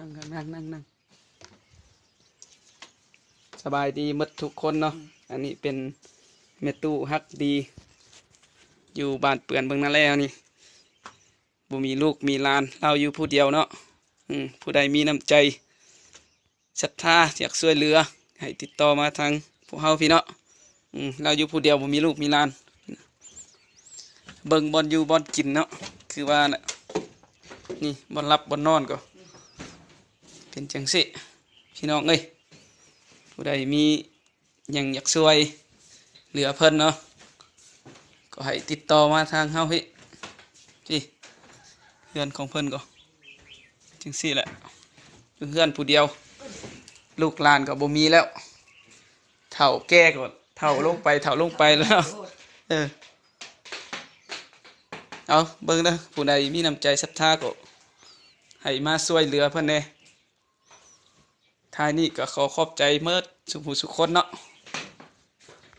นั่งครับนั่งนั่งนั่งสบายดีหมดทุกคนเนาะ อันนี้เป็นเมตู้ฮักดี อยู่บ้านเปื่อนเบิ่งนั่นแล้วนี่บ่มีลูกมีหลานเราอยู่ผู้เดียวเนาะอืมผู้ใดมีน้ำใจศรัทธาอยากช่วยเหลือ ให้ติดต่อมาทางพวกเฮาพี่เนาะอืมเราอยู่ผู้เดียวบ่มีลูกมีหลาน เบิ่งบอลอยู่บอลกินเนาะ คือว่าน่ะนี่บอลรับบอลนอนก็ เป็นจังสิพี่น้องเอ้ยผู้ใดมียังอยากช่วยเหลือเพิ่นเนาะก็ให้ติดต่อมาทางเฮาพี่พี่เพื่อนของเพิ่นก็จังสิแหละเพื่อนผู้เดียว ลูกหลานก็บ่มีแล้วเฒ่าแก่ก็เฒ่าลงไปเฒ่าลงไปแล้วเออเอาเบิ่งเด้อผู้ใดมีน้ำใจศรัทธาก็ให้มาช่วยเหลือเพิ่นแน่ ท้ายนี้ก็ขอขอบใจเมิดสุภูสุคนเนาะ